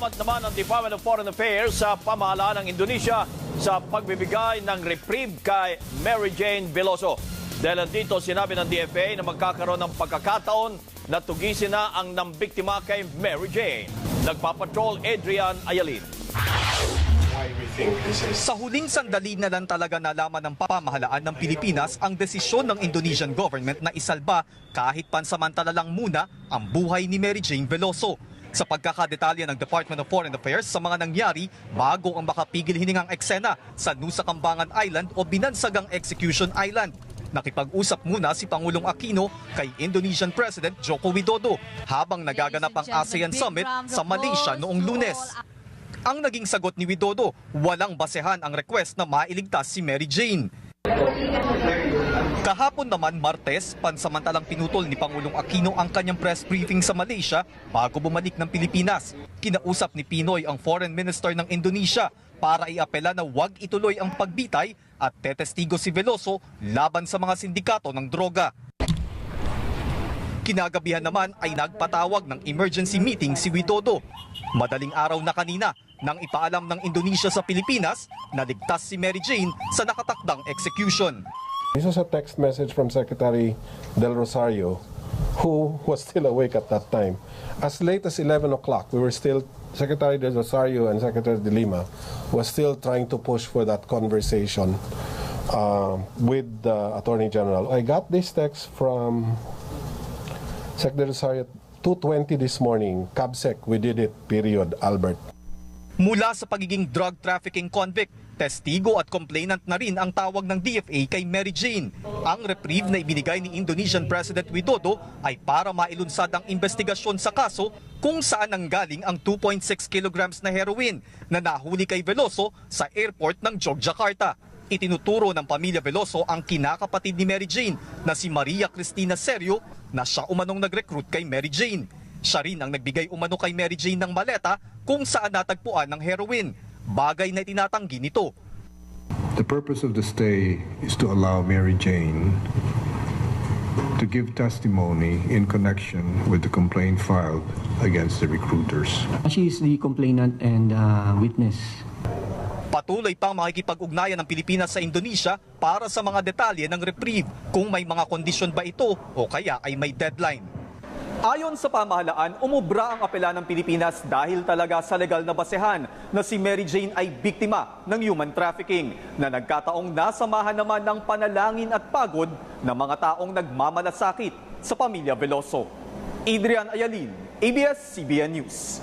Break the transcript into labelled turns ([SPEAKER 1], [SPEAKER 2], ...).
[SPEAKER 1] Nagpasalamat naman ang Department of Foreign Affairs sa pamahalaan ng Indonesia sa pagbibigay ng reprieve kay Mary Jane Veloso. Dahil dito sinabi ng DFA na magkakaroon ng pagkakataon na tugisin na ang nambiktima kay Mary Jane. Nagpapatrol Adrian Ayalin.
[SPEAKER 2] Sa huling sandali na lang talaga nalaman ng pamahalaan ng Pilipinas ang desisyon ng Indonesian government na isalba kahit pansamantala lang muna ang buhay ni Mary Jane Veloso. Sa pagkakadetalya ng Department of Foreign Affairs sa mga nangyari bago ang makapigil hiningang eksena sa Nusa Kambangan Island o Binansagang Execution Island. Nakipag-usap muna si Pangulong Aquino kay Indonesian President Joko Widodo habang nagaganap ang ASEAN Summit sa Malaysia noong lunes. Ang naging sagot ni Widodo, walang basehan ang request na mailigtas si Mary Jane. Kahapon naman Martes, pansamantalang pinutol ni Pangulong Aquino ang kanyang press briefing sa Malaysia bago bumalik ng Pilipinas. Kinausap ni Pinoy ang Foreign Minister ng Indonesia para iapela na huwag ituloy ang pagbitay at tetestigo si Veloso laban sa mga sindikato ng droga. Kinagabihan naman ay nagpatawag ng emergency meeting si Widodo. Madaling araw na kanina nang ipaalam ng Indonesia sa Pilipinas na ligtas si Mary Jane sa nakatakdang execution.
[SPEAKER 3] This was a text message from Secretary Del Rosario who was still awake at that time. As late as 11 o'clock, we were still Secretary Del Rosario and Secretary De Lima was still trying to push for that conversation uh, with the Attorney General. I got this text from Secretary Del Rosario 2:20 this morning. Cabsec, we did it. Period. Albert.
[SPEAKER 2] Mula sa pagiging drug trafficking convict, testigo at complainant na rin ang tawag ng DFA kay Mary Jane. Ang reprieve na ibinigay ni Indonesian President Widodo ay para mailunsad ang investigasyon sa kaso kung saan nanggaling ang 2.6 kilograms na heroin na nahuli kay Veloso sa airport ng Yogyakarta. Itinuturo ng pamilya Veloso ang kinakapatid ni Mary Jane na si Maria Cristina Serio na siya umanong nag-recruit kay Mary Jane. Siya rin ang nagbigay umano kay Mary Jane ng maleta kung saan natagpuan ng heroin. Bagay na itinatanggi nito.
[SPEAKER 4] The purpose of the stay is to allow Mary Jane to give testimony in connection with the complaint filed against the recruiters.
[SPEAKER 5] She is the complainant and uh, witness.
[SPEAKER 2] Patuloy pang makikipag-ugnayan ng Pilipinas sa Indonesia para sa mga detalye ng reprieve kung may mga kondisyon ba ito o kaya ay may deadline. Ayon sa pamahalaan, umubra ang apela ng Pilipinas dahil talaga sa legal na basehan na si Mary Jane ay biktima ng human trafficking na nagkataong nasamahan naman ng panalangin at pagod ng mga taong nagmamalasakit sa pamilya Veloso. Adrian Ayalin, ABS-CBN News.